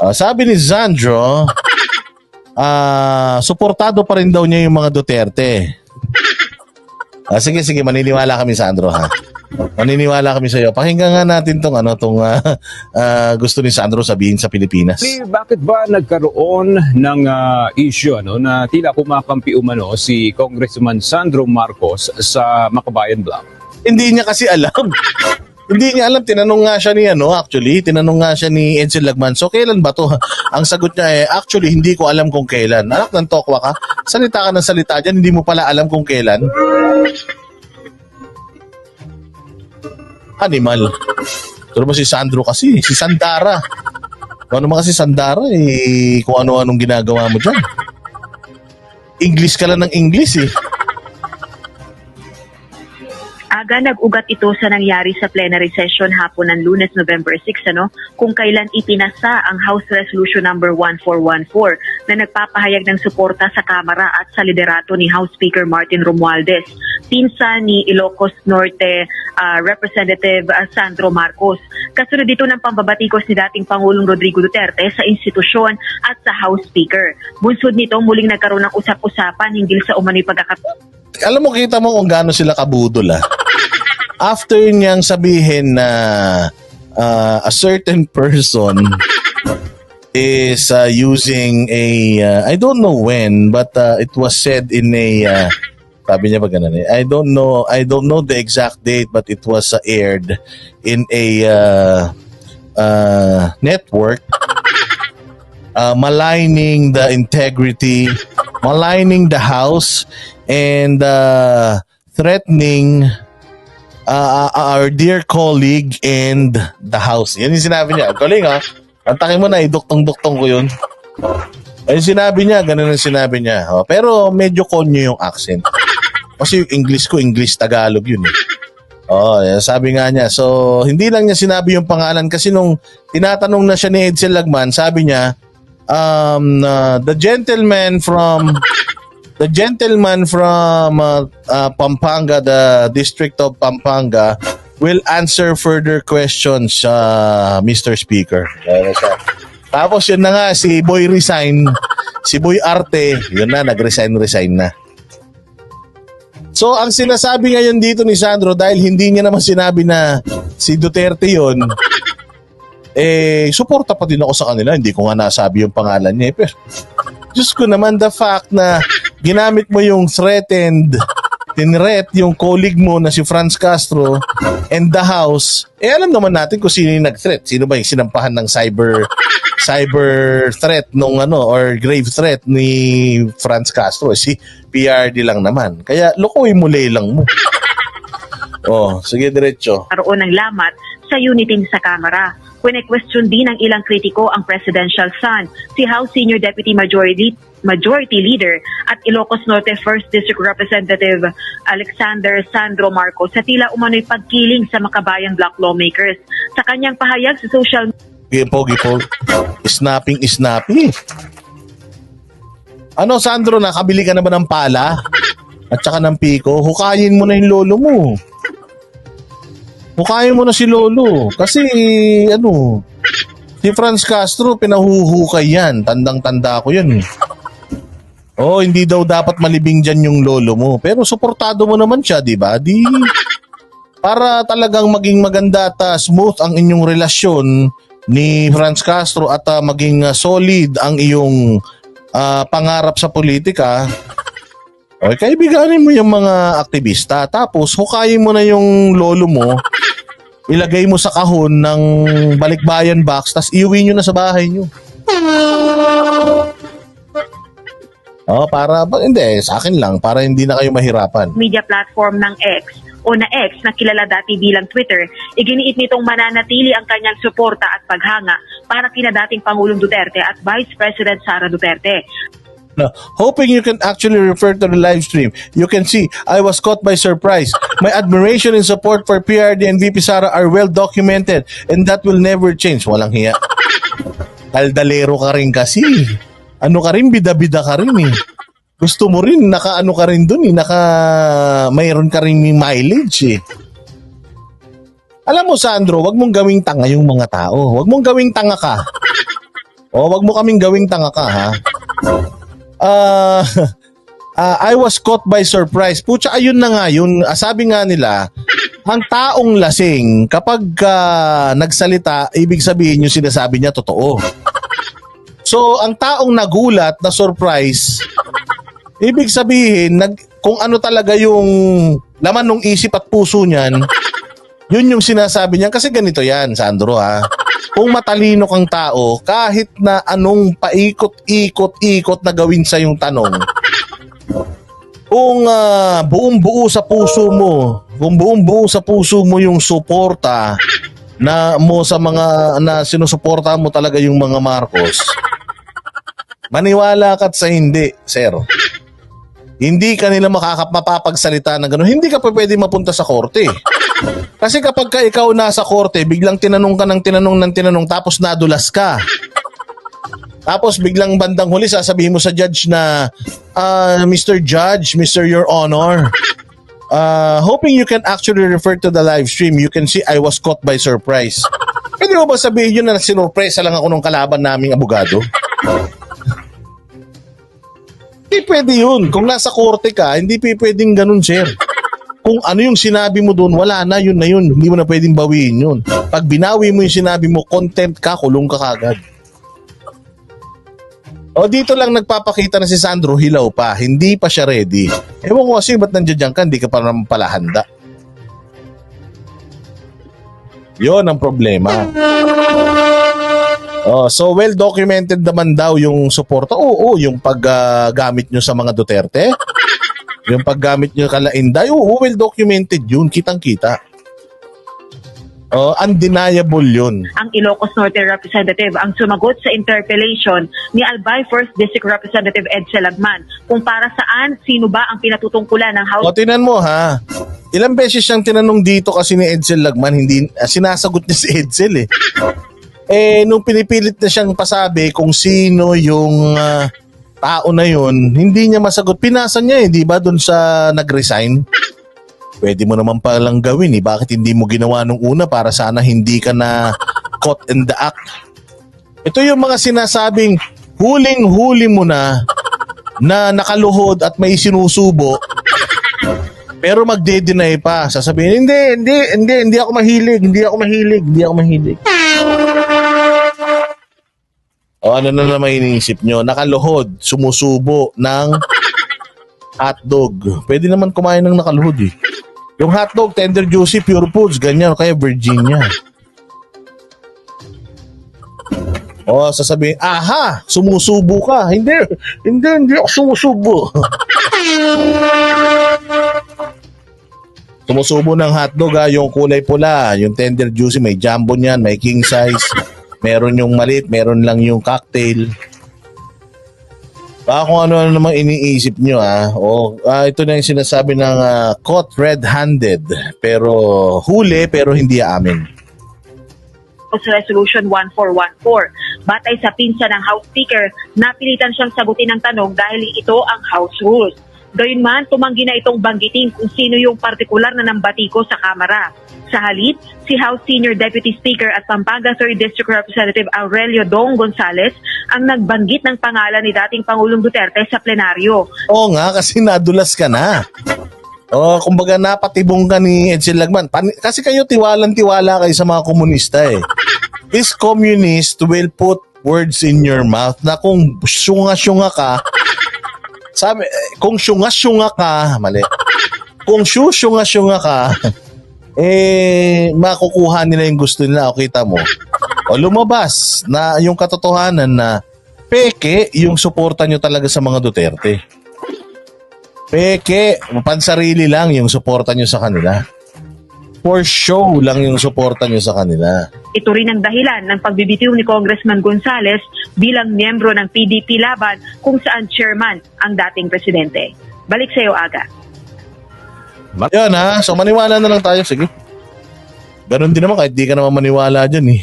Ah, sabi ni Sandro, ah, suportado pa rin daw niya yung mga Duterte. Ah, sige, sige, maniniwala kami, Sandro, ha? Maniniwala kami sa iyo. Pakinggan nga natin tong ano, tong ah, ah, gusto ni Sandro sabihin sa Pilipinas. Bakit ba nagkaroon ng ah, issue ano, na tila kumakampi umano si Congressman Sandro Marcos sa Makabayan Block? Hindi niya kasi alam. Hindi niya alam. Tinanong nga siya ni ano, actually. Tinanong nga siya ni Edsel Lagman. So, kailan ba to? Ang sagot niya eh, actually, hindi ko alam kung kailan. Anak ng tokwa ka. Salita ka ng salita dyan. Hindi mo pala alam kung kailan. Animal. Pero mo si Sandro kasi. Si Sandara. Ano naman kasi Sandara eh. Kung ano-anong ginagawa mo dyan. English ka lang ng English eh. Aga nag-ugat ito sa nangyari sa plenary session hapon ng lunes November 6 ano, kung kailan ipinasa ang House Resolution number 1414 na nagpapahayag ng suporta sa Kamara at sa liderato ni House Speaker Martin Romualdez, pinsan ni Ilocos Norte ah, Representative Sandro Marcos. Kasunod dito ng pambabatikos ni dating Pangulong Rodrigo Duterte sa institusyon at sa House Speaker. Bunsod nito muling nagkaroon ng usap-usapan hinggil sa umano'y pagkakataon alam mo, kita mo kung gaano sila kabudol ah. After niyang sabihin na uh, a certain person is uh, using a, uh, I don't know when, but uh, it was said in a, uh, sabi niya ba ganun eh, I don't know, I don't know the exact date, but it was uh, aired in a uh, uh, network uh, maligning the integrity, maligning the house, and uh, threatening uh, our dear colleague and the house. Yan yung sinabi niya. Galing ha. Antakin mo na, iduktong-duktong ko yun. Ayun sinabi niya, ganun ang sinabi niya. Oh, pero medyo konyo yung accent. Kasi yung English ko, English-Tagalog yun eh. Oh, sabi nga niya. So, hindi lang niya sinabi yung pangalan kasi nung tinatanong na siya ni Edsel Lagman, sabi niya, um, uh, the gentleman from the gentleman from uh, uh, Pampanga, the district of Pampanga, will answer further questions, uh, Mr. Speaker. Ayan siya. Tapos yun na nga, si Boy resign, si Boy Arte, yun na, nag-resign-resign na. So, ang sinasabi ngayon dito ni Sandro, dahil hindi niya naman sinabi na si Duterte yun, eh, suporta pa din ako sa kanila. Hindi ko nga nasabi yung pangalan niya. eh. Pero, Diyos ko naman, the fact na ginamit mo yung threatened, tinret yung colleague mo na si Franz Castro and the house, eh alam naman natin kung sino yung nag-threat. Sino ba yung sinampahan ng cyber cyber threat nung ano or grave threat ni Franz Castro? Eh, Si PRD lang naman. Kaya lokoy mo lang mo. Oh, sige diretso. karoon ng lamat sa unitin sa Kamara. Kwene-question din ng ilang kritiko ang presidential son, si House Senior Deputy Majority Majority Leader at Ilocos Norte 1st District Representative Alexander Sandro Marcos sa tila umano'y pagkiling sa makabayang block lawmakers. Sa kanyang pahayag sa social Gipo, gipo. Snapping, snappy. Ano, Sandro, nakabili ka na ba ng pala? At saka ng piko? Hukayin mo na yung lolo mo. Hukayin mo na si lolo. Kasi, ano, si Franz Castro, pinahuhukay yan. Tandang-tanda ko eh. Oh, hindi daw dapat malibing dyan yung lolo mo. Pero suportado mo naman siya, di ba? Di, para talagang maging maganda at ah, smooth ang inyong relasyon ni Franz Castro at ah, maging ah, solid ang iyong ah, pangarap sa politika, okay, kaibiganin mo yung mga aktivista. Tapos, hukayin mo na yung lolo mo, ilagay mo sa kahon ng balikbayan box, tapos iuwi nyo na sa bahay nyo. Oh, para, ba- hindi, sa akin lang, para hindi na kayo mahirapan. media platform ng X o na X na kilala dati bilang Twitter, iginiit nitong mananatili ang kanyang suporta at paghanga para kina dating Pangulong Duterte at Vice President Sara Duterte. No, hoping you can actually refer to the live stream. You can see, I was caught by surprise. My admiration and support for PRD and VP Sara are well documented and that will never change. Walang hiya. Kaldalero ka rin kasi. Ano ka rin, bida-bida ka rin eh. Gusto mo rin, naka-ano ka rin dun eh, naka, mayroon ka rin mileage eh. Alam mo, Sandro, wag mong gawing tanga yung mga tao. Wag mong gawing tanga ka. O, wag mo kaming gawing tanga ka, ha? Ah, ah, I was caught by surprise. Pucha, ayun na nga yun. Ah, sabi nga nila, ang taong lasing, kapag ah, nagsalita, ibig sabihin yung sinasabi niya totoo. So, ang taong nagulat na surprise, ibig sabihin, nag, kung ano talaga yung laman ng isip at puso niyan, yun yung sinasabi niya. Kasi ganito yan, Sandro ha. Kung matalino kang tao, kahit na anong paikot-ikot-ikot na gawin sa yung tanong, kung ah, buong-buo sa puso mo, kung buong-buo sa puso mo yung suporta na mo sa mga na sinusuporta mo talaga yung mga Marcos, maniwala ka't sa hindi, sir. Hindi ka nila makakap mapapagsalita ng gano'n. Hindi ka pa pwede mapunta sa korte. Kasi kapag ka ikaw nasa korte, biglang tinanong ka ng tinanong ng tinanong tapos nadulas ka. Tapos biglang bandang huli sasabihin mo sa judge na ah, Mr. Judge, Mr. Your Honor, uh, hoping you can actually refer to the live stream. You can see I was caught by surprise. Pwede mo ba sabihin yun na sinurpresa lang ako ng kalaban naming abogado? Hindi pwede yun. Kung nasa korte ka, hindi pwedeng ganun, sir. Kung ano yung sinabi mo doon, wala na, yun na yun. Hindi mo na pwedeng bawiin yun. Pag binawi mo yung sinabi mo, contempt ka, kulong ka kagad. O dito lang nagpapakita na si Sandro, hilaw pa. Hindi pa siya ready. Ewan ko kasi, ba't nandiyan ka, hindi ka pa naman pala handa. Yon ang problema. Oh, so well documented naman daw yung suporta. Oo, yung paggamit nyo sa mga Duterte. Yung paggamit nyo kala Inday, oo, well documented yun, kitang-kita. Oh, undeniable yun. ang Ilocos Norte Representative ang sumagot sa interpellation ni Albay 1st District Representative Ed Lagman kung para saan sino ba ang pinatutungkulan ng House O, tinan mo ha. Ilang beses siyang tinanong dito kasi ni Edsel Lagman, hindi, ah, sinasagot niya si Edsel eh. Eh, nung pinipilit na siyang pasabi kung sino yung ah, tao na yun, hindi niya masagot. Pinasa niya eh, di ba, dun sa nag-resign? Pwede mo naman palang gawin eh. Bakit hindi mo ginawa nung una para sana hindi ka na caught in the act? Ito yung mga sinasabing huling-huli mo na na nakaluhod at may sinusubo pero magde-deny pa. Sasabihin, hindi, hindi, hindi, hindi ako mahilig, hindi ako mahilig, hindi ako mahilig. O ano na naman iniisip nyo? Nakaluhod, sumusubo ng hotdog. Pwede naman kumain ng nakaluhod eh. Yung hotdog, tender juicy, pure foods, ganyan, kaya Virginia. O, sasabihin, aha, sumusubo ka. Hindi, hindi, hindi ako sumusubo. Sumusubo ng hotdog ha, yung kulay pula, yung tender juicy, may jumbo niyan, may king size. Meron yung malit, meron lang yung cocktail. Baka kung ano-ano namang iniisip nyo ha. O, ah, ito na yung sinasabi ng ah, caught red-handed. Pero huli, pero hindi amin. House Resolution 1414. Batay sa pinsa ng House Speaker, napilitan siyang sagutin ang tanong dahil ito ang House Rules. Gayunman, tumanggi na itong banggitin kung sino yung partikular na nambatiko sa Kamara. Sa halip, si House Senior Deputy Speaker at Pampanga 3rd District Representative Aurelio Dong Gonzales ang nagbanggit ng pangalan ni dating Pangulong Duterte sa plenaryo. Oo nga, kasi nadulas ka na. O, kumbaga napatibong ka ni Edsel Lagman. Pan- kasi kayo tiwalang-tiwala kayo sa mga komunista eh. This communist will put words in your mouth na kung syunga-syunga ka, sabi, eh, kung syunga-syunga ka, mali. Kung syunga-syunga ka, eh, makukuha nila yung gusto nila. O kita mo. O lumabas na yung katotohanan na peke yung suporta nyo talaga sa mga Duterte. Peke, pansarili lang yung suporta nyo sa kanila. For show lang yung suporta nyo sa kanila. Ito rin ang dahilan ng pagbibitiw ni Congressman Gonzales bilang miyembro ng PDP Laban kung saan chairman ang dating presidente. Balik sa iyo, Aga. Yun ha, so maniwala na lang tayo. Sige. Ganon din naman kahit di ka naman maniwala dyan eh.